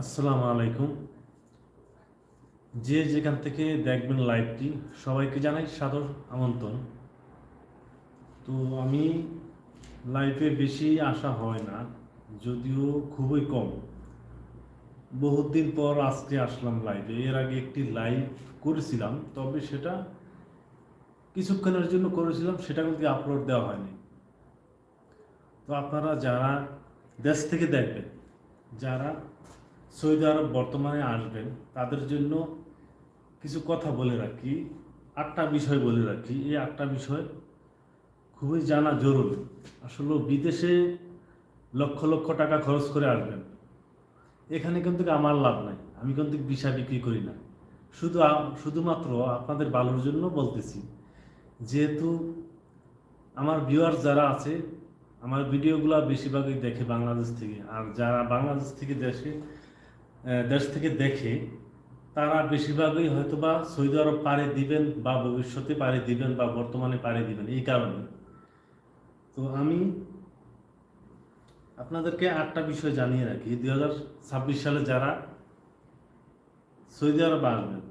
আসসালামু আলাইকুম। যে যেখান থেকে দেখবেন লাইভটি, সবাইকে জানাই সাদর আমন্ত্রণ। তো আমি লাইভে বেশি আসা হয় না, যদিও খুবই কম। বহুত দিন পর আজকে আসলাম লাইভে। এর আগে একটি লাইভ করেছিলাম, তবে সেটা কিছুক্ষণের জন্য করেছিলাম, সেটা কিন্তু আপলোড দেওয়া হয়নি। তো আপনারা যারা দেশ থেকে দেখবেন, যারা সৌদি আরব বর্তমানে আসবেন, তাদের জন্য কিছু কথা বলে রাখি, আটটা বিষয় বলে রাখি। এই আটটা বিষয় খুবই জানা জরুরি। আসলে বিদেশে লক্ষ লক্ষ টাকা খরচ করে আসবেন। এখানে কিন্তু আমার লাভ নাই, আমি কিন্তু বিষা বিক্রি করি না। শুধু শুধুমাত্র আপনাদের ভালোর জন্য বলতেছি, যেহেতু আমার ভিউয়ার যারা আছে, আমার ভিডিওগুলো বেশিরভাগই দেখে বাংলাদেশ থেকে। আর যারা বাংলাদেশ থেকে দেশে দেশ থেকে দেখে তারা বেশিরভাগই হয়তো বা সৌদি আরব পাড়ি দিবেন বা ভবিষ্যতে পাড়ি দিবেন বা বর্তমানে পাড়ি দিবেন, এই কারণে। তো আমি আপনাদেরকে আটটা বিষয় জানিয়ে রাখি। দুই হাজার ছাব্বিশ সালে যারা সৌদি আরব আসবেন,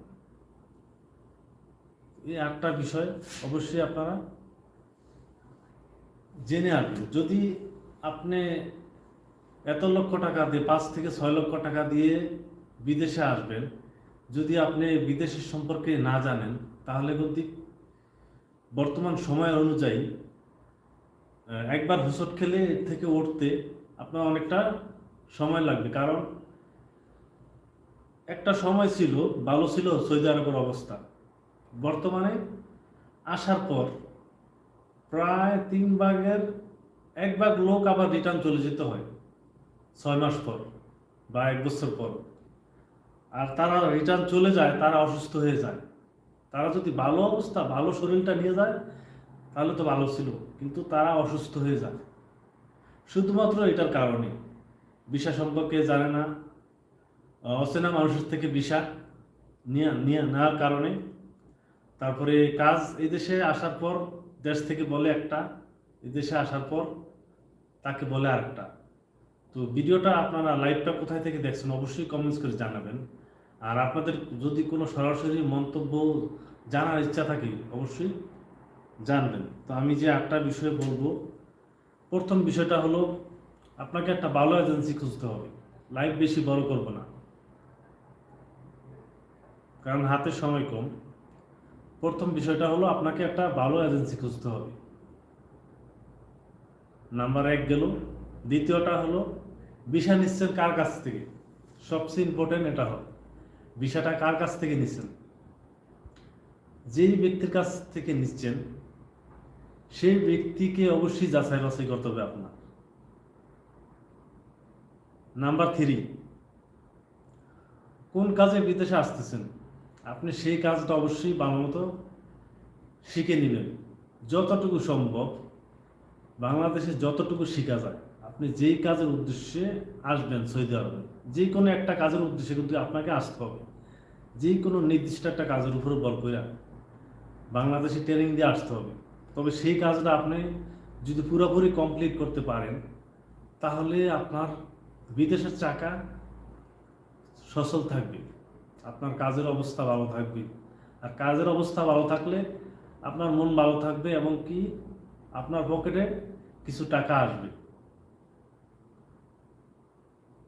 এই আটটা বিষয় অবশ্যই আপনারা জেনে আসবেন। যদি আপনি এত লক্ষ টাকা দিয়ে, পাঁচ থেকে ছয় লক্ষ টাকা দিয়ে বিদেশে আসবেন। যদি আপনি বিদেশের সম্পর্কে না জানেন, তাহলে কিন্তু বর্তমান সময় অনুযায়ী একবার হুসট খেলে থেকে উঠতে আপনার অনেকটা সময় লাগবে। কারণ একটা সময় ছিল, ভালো ছিল সৌদি আরবের অবস্থা। বর্তমানে আসার পর প্রায় তিন ভাগের, এক ভাগ লোক আবার রিটার্ন চলে যেতে হয়। ছয় মাস পর বা এক বছর পর। আর তারা রিটার্ন চলে যায়, তারা অসুস্থ হয়ে যায়। তারা যদি ভালো অবস্থা, ভালো শরীরটা নিয়ে যায়, তাহলে তো ভালো ছিল, কিন্তু তারা অসুস্থ হয়ে যায়। শুধুমাত্র এটার কারণে। বিষা সম্পর্কে জানে না অচেনা মানুষের থেকে বিষা নিয়ে নেওয়ার কারণে। তারপরে কাজ এই দেশে আসার পর, দেশ থেকে বলে একটা, এই দেশে আসার পর তাকে বলে আরেকটা। তো ভিডিওটা আপনারা লাইভটা কোথায় থেকে দেখছেন অবশ্যই কমেন্টস করে জানাবেন। আর আপনাদের যদি কোনো সরাসরি মন্তব্য জানার ইচ্ছা থাকে, অবশ্যই জানবেন। তো আমি যে একটা বিষয়ে বলব, প্রথম বিষয়টা হলো, আপনাকে একটা ভালো এজেন্সি খুঁজতে হবে। লাইভ বেশি বড় করব না। কারণ হাতে সময় কম। প্রথম বিষয়টা হলো, আপনাকে একটা ভালো এজেন্সি খুঁজতে হবে। নাম্বার এক গেল দ্বিতীয়টা হলো ভিসা নিচ্ছেন কার কাছ থেকে? সবচেয়ে ইম্পর্টেন্ট এটা হবে ভিসাটা কার কাছ থেকে নিচ্ছেন? যেই ব্যক্তির কাছ থেকে নিচ্ছেন, সেই ব্যক্তিকে অবশ্যই যাচাই বাছাই করতে হবে আপনার। নাম্বার থ্রি কোন কাজে বিদেশে আসতেছেন? আপনি সেই কাজটা অবশ্যই ভালো মতো শিখে নেবেন। যতটুকু সম্ভব, বাংলাদেশে যতটুকু শেখা যায়। আপনি যেই কাজের উদ্দেশ্যে আসবেন সৌদি আরবে যে কোনো একটা কাজের উদ্দেশ্যে কিন্তু আপনাকে আসতে হবে। যে কোনো নির্দিষ্ট একটা কাজের উপরে বল করে বাংলাদেশে ট্রেনিং দিয়ে আসতে হবে। তবে সেই কাজটা আপনি যদি পুরোপুরি কমপ্লিট করতে পারেন, তাহলে আপনার বিদেশের চাকা সচল থাকবে, আপনার কাজের অবস্থা ভালো থাকবে। আর কাজের অবস্থা ভালো থাকলে আপনার মন ভালো থাকবে এবং কি আপনার পকেটে কিছু টাকা আসবে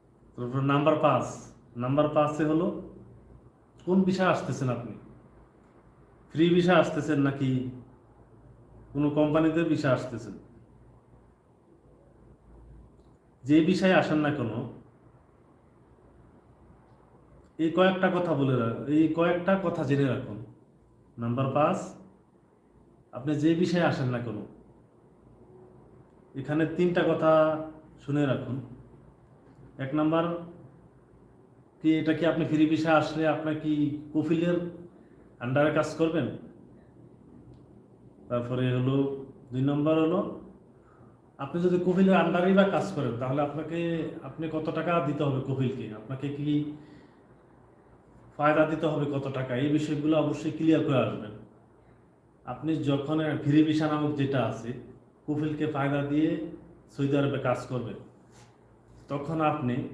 তারপর নাম্বার পাঁচ। নাম্বার পাঁচে হলো, কোন বিষয় আসতেছেন আপনি? ফ্রি বিষয় আসতেছেন নাকি কোনো কোম্পানিতে বিষয় আসতেছেন? যে বিষয়ে আসেন না কোনো, এই কয়েকটা কথা বলে এই কয়েকটা কথা জেনে রাখুন। নাম্বার পাঁচ, আপনি যে বিষয়ে আসেন না কোনো, এখানে তিনটা কথা শুনে রাখুন। এক নাম্বার, কি এটা কি আপনি ফ্রি ভিসা আসলে আপনার কি কফিলের আন্ডারে কাজ করবেন? তারপরে হলো, দুই নম্বর হলো, আপনি যদি কফিলের আন্ডারেই বা কাজ করেন, তাহলে আপনাকে, আপনি কত টাকা দিতে হবে কফিলকে? আপনাকে কি ফায়দা দিতে হবে কত টাকা? এই বিষয়গুলো অবশ্যই ক্লিয়ার করে আসবেন। আপনি যখন, ফ্রি ভিসা নামক যেটা আছে, কফিলকে ফায়দা দিয়ে সৌদি আরবে কাজ করবেন। তখন আপনি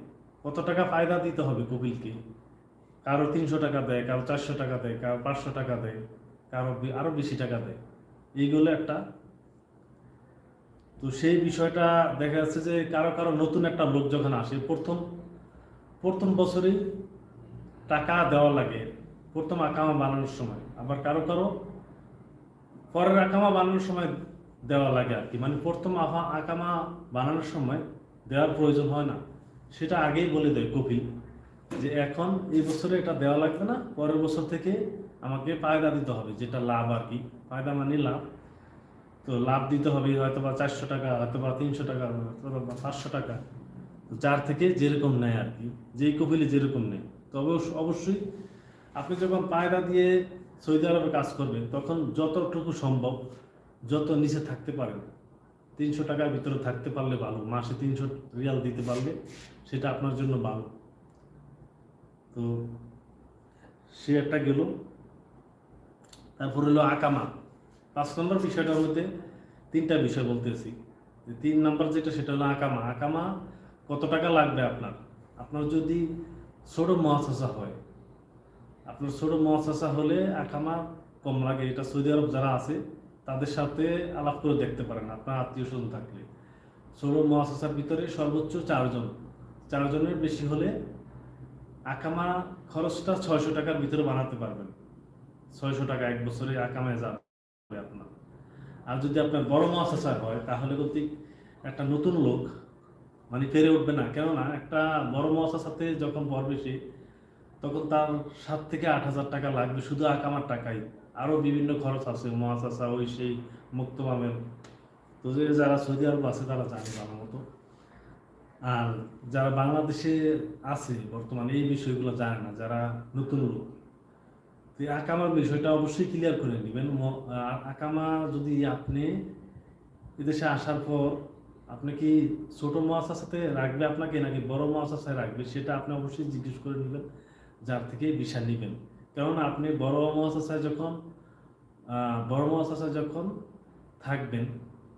কত টাকা ফায়দা দিতে হবে কপিলকে? কারও তিনশো টাকা দেয়, কারও চারশো টাকা দেয়, কারও পাঁচশো টাকা দেয়, কারও বি- আরও বেশি টাকা দেয়। এইগুলো একটা। তো সেই বিষয়টা দেখা যাচ্ছে যে কারও কারও নতুন একটা লোক যখন আসে, প্রথম প্রথম বছরেই টাকা দেওয়া লাগে, প্রথম আকামা বানানোর সময়। আবার কারও কারও পরের আকামা বানানোর সময় দেওয়া লাগে আর কি। মানে প্রথম আকামা বানানোর সময় দেওয়ার প্রয়োজন হয় না। সেটা আগেই বলে দেয় কপিল যে এখন এই বছরে এটা দেওয়া লাগবে না, পরের বছর থেকে আমাকে ফায়দা দিতে হবে, যেটা লাভ আর কি। পায়দা মানে লাভ। তো লাভ দিতে হবে হয়তো বা চারশো টাকা হয়তো বা তিনশো টাকা হয়তো বা পাঁচশো টাকা। তো যার থেকে যেরকম নেয় আর কি, যেই কপিলে যেরকম নেয়। অবশ্য- অবশ্যই আপনি যখন পায়রা দিয়ে সৌদি আরবে কাজ করবেন, তখন যতটুকু সম্ভব, যত নিচে থাকতে পারেন। তিনশো টাকার ভিতরে থাকতে পারলে ভালো, মাসে তিনশো রিয়াল দিতে পারলে সেটা আপনার জন্য ভালো। তো সে একটা গেল, তারপর হলো আকামা। পাঁচ নম্বর বিষয়টার মধ্যে তিনটা বিষয় বলতেছি। তিন নম্বর যেটা, সেটা হলো আকামা। আকামা কত টাকা লাগবে আপনার? আপনার যদি ছোট মহাশাসা হয়, আপনার ছোট মহাশাসা হলে আকামা কম লাগে। এটা সৌদি আরব যারা আছে তাদের সাথে আলাপ করে দেখতে পারেন, আপনার আত্মীয় স্বজন থাকলে। ছোট মহাশাসার ভিতরে সর্বোচ্চ চারজন। চারজনের বেশি হলে আকামা খরচটা ছয়শো টাকার ভিতরে বানাতে পারবেন। ছয়শো টাকা এক বছরে আকামায় যাবে আপনার। আর যদি আপনার বড় মহাশাসা হয়, তাহলে কিন্তু একটা নতুন লোক মানে পেরে উঠবে না। কেননা একটা বড় মহাশাসাতে যখন পড়বে সে তখন তার সাত থেকে আট হাজার টাকা লাগবে শুধু আকামার টাকাই। আরও বিভিন্ন খরচ আছে মহাশাসা ওই সেই মুক্ত তো যে যারা সৌদি আরব আছে, তারা জানে ভালো মতো। আর যারা বাংলাদেশে আছে, বর্তমানে এই বিষয়গুলো জানে না, যারা নতুন লোক। তো আকামার বিষয়টা অবশ্যই ক্লিয়ার করে নেবেন। আকামা যদি আপনি এদেশে আসার পর আপনি কি ছোট মহাশাসাতে রাখবে আপনাকে, নাকি বড় মহাশাসায় রাখবে, সেটা আপনি অবশ্যই জিজ্ঞেস করে নেবেন। যার থেকে ভিসা নেবেন। কেননা আপনি বড় মহাশাসায় যখন বড় মহাশাসায় যখন থাকবেন,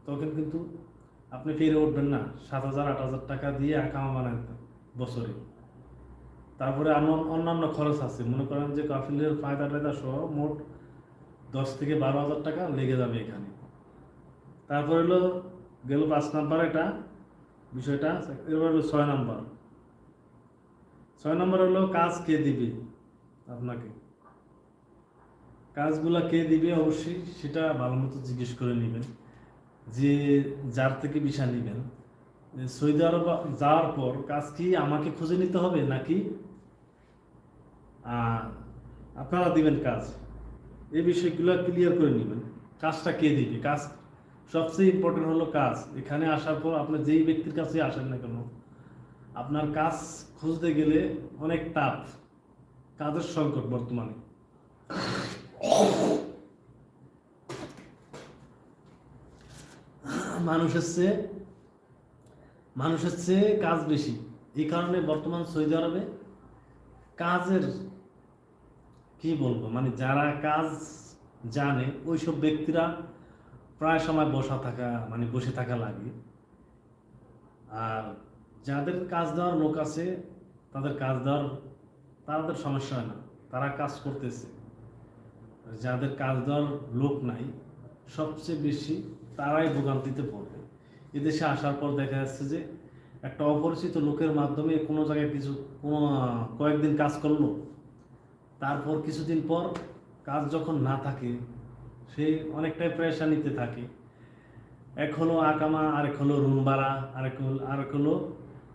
তখন কিন্তু আপনি ফিরে উঠবেন না। সাত হাজার, আট হাজার টাকা দিয়ে আকামা বানান বছরে। তারপরে অন্য- অন্যান্য খরচ আছে। মনে করেন যে কাফিলের ফায়দা টায়দা সহ মোট দশ থেকে বারো হাজার টাকা লেগে যাবে এখানে। তারপর হলো, গেল পাঁচ নাম্বার এটা, বিষয়টা এবার হলো ছয় নাম্বার। ছয় নম্বর হলো কাজ কে দিবে আপনাকে? কাজগুলা কে দিবে অবশ্যই সেটা ভালো মতো জিজ্ঞেস করে নেবেন। যে যার থেকে ভিসা নেবেন। সৌদি আরব যাওয়ার পর কাজ কি আমাকে খুঁজে নিতে হবে নাকি? আপনারা দিবেন কাজ। এই বিষয়গুলো ক্লিয়ার করে নেবেন। কাজটা কে দিবে? কাজ সবচেয়ে ইম্পর্টেন্ট হলো কাজ। এখানে আসার পর আপনি যেই ব্যক্তির কাছে আসেন না কেন, আপনার কাজ খুঁজতে গেলে অনেক টাফ কাজের সংকট বর্তমানে। মানুষের চেয়ে মানুষের চেয়ে কাজ বেশি। এই কারণে বর্তমান সৌদি আরবে কাজের, কি বলব মানে যারা কাজ জানে, ওইসব ব্যক্তিরা প্রায় সময় বসা থাকা মানে বসে থাকা লাগে। আর যাদের কাজ দেওয়ার লোক আছে, তাদের কাজ দেওয়ার, তাদের সমস্যা হয় না। তারা কাজ করতেছে। যাদের কাজ দেওয়ার লোক নাই, সবচেয়ে বেশি তারাই ভোগান্তিতে পড়বে। এদেশে আসার পর দেখা যাচ্ছে যে একটা অপরিচিত লোকের মাধ্যমে কোনো জায়গায় কিছু, কোনো, কয়েকদিন কাজ করল, তারপর কিছুদিন পর কাজ যখন না থাকে, সে অনেকটাই প্রেশানিতে থাকে। এক হলো আকামা, আরেক হলো রুম ভাড়া আরেক হলো আরেক হলো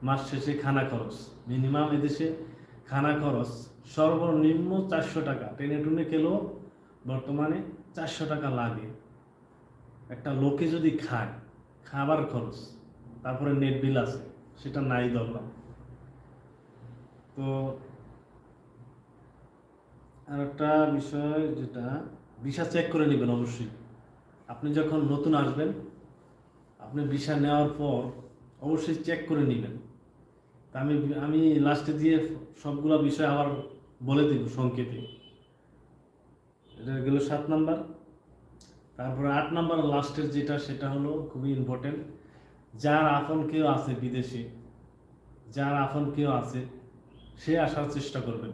মাস শেষে খানা খরচ। মিনিমাম এদেশে খানা খরচ সর্বনিম্ন চারশো টাকা। টেনে টুনে খেলেও বর্তমানে চারশো টাকা লাগে। একটা লোকে যদি খায়, খাবার খরচ, তারপরে নেট বিল আছে, সেটা নাই ধরলাম। তো আর একটা বিষয় যেটা, ভিসা চেক করে নেবেন অবশ্যই। আপনি যখন নতুন আসবেন, আপনি ভিসা নেওয়ার পর অবশ্যই চেক করে নেবেন। তা আমি আমি লাস্টে দিয়ে সবগুলো বিষয় আবার বলে দিব সংক্ষেপে। এটা গেল সাত নাম্বার। তারপরে আট নাম্বার, লাস্টের যেটা, সেটা হলো খুবই ইম্পর্টেন্ট যার আপন কেউ আছে বিদেশে, যার আপন কেউ আছে, সে আসার চেষ্টা করবেন।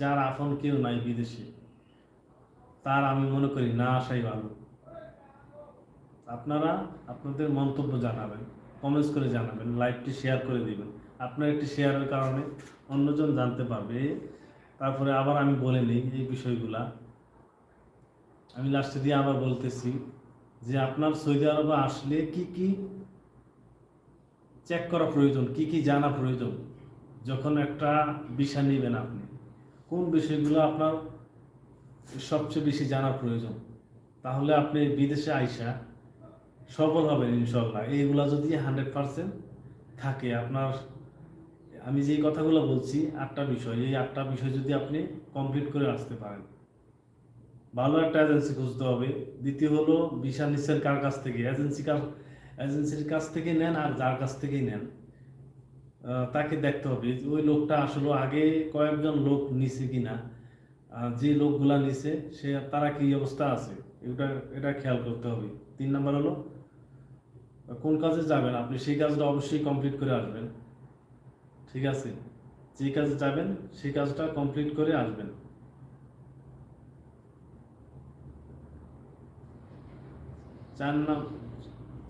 যার আপন কেউ নাই বিদেশে, তার আমি মনে করি না আসাই ভালো। আপনারা আপনাদের মন্তব্য জানাবেন কমেন্টস করে জানাবেন লাইভটি শেয়ার করে দিবেন। আপনার একটি শেয়ারের কারণে অন্যজন জানতে পারবে। তারপরে আবার আমি বলে নিই এই বিষয়গুলা। আমি লাস্টে দিয়ে আবার বলতেছি যে আপনার সৌদি আরবে আসলে কি কি চেক করা প্রয়োজন, কি কি জানা প্রয়োজন যখন একটা ভিসা নেবেন আপনি? কোন বিষয়গুলো আপনার সবচেয়ে বেশি জানা প্রয়োজন? তাহলে আপনি বিদেশে আইসা সফল হবেন ইনশাল্লাহ এইগুলা যদি হান্ড্রেড পার্সেন্ট থাকে আপনার, আমি যেই কথাগুলো বলছি আটটা বিষয়, এই আটটা বিষয় যদি আপনি কমপ্লিট করে আসতে পারেন। ভালো একটা এজেন্সি খুঁজতে হবে। দ্বিতীয় হলো বিশাল নিচ্ছেন কার কাছ থেকে? এজেন্সি কার এজেন্সির কাছ থেকে নেন আর যার কাছ থেকেই নেন। তাকে দেখতে হবে ওই লোকটা আসলে আগে কয়েকজন লোক নিছে কিনা। যে লোকগুলা নিছে, সে, তারা কি অবস্থা আছে? এটা এটা খেয়াল করতে হবে। তিন নাম্বার হলো, কোন কাজে যাবেন? আপনি সেই কাজটা অবশ্যই কমপ্লিট করে আসবেন। ঠিক আছে? যে কাজে যাবেন, সেই কাজটা কমপ্লিট করে আসবেন। চার নাম,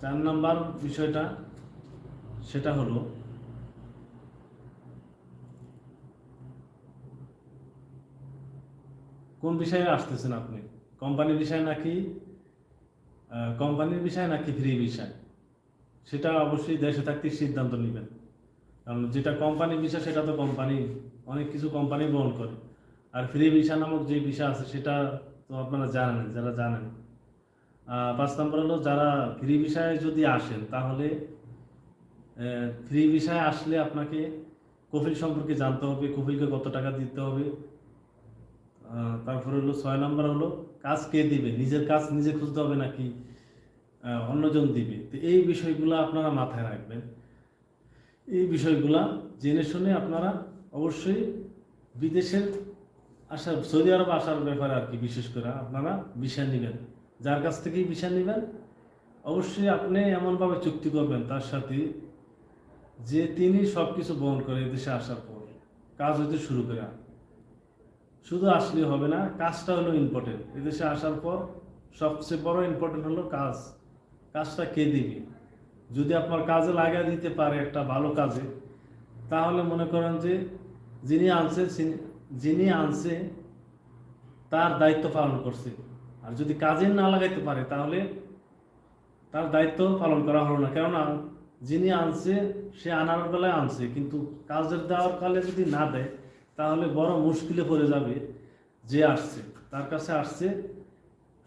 চার নাম্বার বিষয়টা সেটা হলো, কোন বিষয়ে আসতেছেন আপনি? কোম্পানির বিষয় নাকি কোম্পানির বিষয় নাকি ফ্রি বিষয়? সেটা অবশ্যই দেশে থাকতে সিদ্ধান্ত নেবেন। কারণ যেটা কোম্পানির বিষয়, সেটা তো কোম্পানি, অনেক কিছু কোম্পানি বহন করে। আর ফ্রি ভিসা নামক যে বিষয় আছে, সেটা তো আপনারা জানেন, যারা জানেন। পাঁচ নম্বর হলো যারা ফ্রি ভিসায় যদি আসেন, তাহলে ফ্রি ভিসায় আসলে আপনাকে কফিল সম্পর্কে জানতে হবে, কফিলকে কত টাকা দিতে হবে। তারপরে হলো ছয় নম্বর হলো কাজ কে দিবে? নিজের কাজ নিজে খুঁজতে হবে নাকি অন্যজন দিবে? তো এই বিষয়গুলো আপনারা মাথায় রাখবেন। এই বিষয়গুলা জেনে শুনে আপনারা অবশ্যই বিদেশের আসার, সৌদি আরব আসার ব্যাপারে আর কি বিশেষ করে আপনারা ভিসা নেবেন। যার কাছ থেকেই ভিসা নেবেন, অবশ্যই আপনি এমনভাবে চুক্তি করবেন তার সাথে যে তিনি সব কিছু বহন করে এদেশে আসার পর কাজ হইতে শুরু করে। শুধু আসলে হবে না, কাজটা হলো ইম্পর্টেন্ট এদেশে আসার পর সবচেয়ে বড় ইম্পর্টেন্ট হলো কাজ। কাজটা কে দিবে? যদি আপনার কাজে লাগা দিতে পারে একটা ভালো কাজে, তাহলে মনে করেন যে যিনি আনছে যিনি আনছে, তার দায়িত্ব পালন করছে। আর যদি কাজে না লাগাইতে পারে, তাহলে তার দায়িত্ব পালন করা হলো না। কেননা যিনি আনছে, সে আনার বেলায় আনছে, কিন্তু কাজের দেওয়ার কালে যদি না দেয়, তাহলে বড় মুশকিলে পড়ে যাবে যে আসছে, তার কাছে আসছে,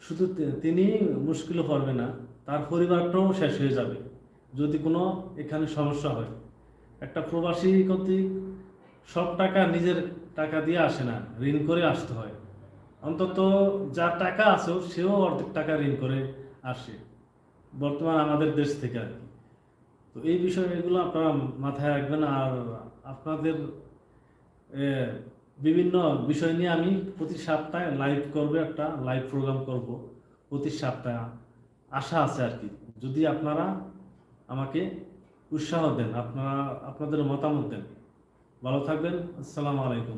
শুধু তিনি মুশকিলে পড়বে না, তার পরিবারটাও শেষ হয়ে যাবে, যদি কোনো এখানে সমস্যা হয়। একটা প্রবাসী কর্তৃক সব টাকা নিজের টাকা দিয়ে আসে না, ঋণ করে আসতে হয়। অন্তত যার টাকা আছে সেও অর্ধেক টাকা ঋণ করে আসে। বর্তমান আমাদের দেশ থেকে আর কি। তো এই বিষয় এগুলো আপনারা মাথায় রাখবেন। আর আপনাদের বিভিন্ন বিষয় নিয়ে আমি প্রতি সপ্তাহে লাইভ করব একটা লাইভ প্রোগ্রাম করব। প্রতি সপ্তাহে আশা আছে আর কি। যদি আপনারা আমাকে উৎসাহ দেন, আপনারা, আপনাদের মতামত দেন। ভালো থাকবেন। আসসালামু আলাইকুম।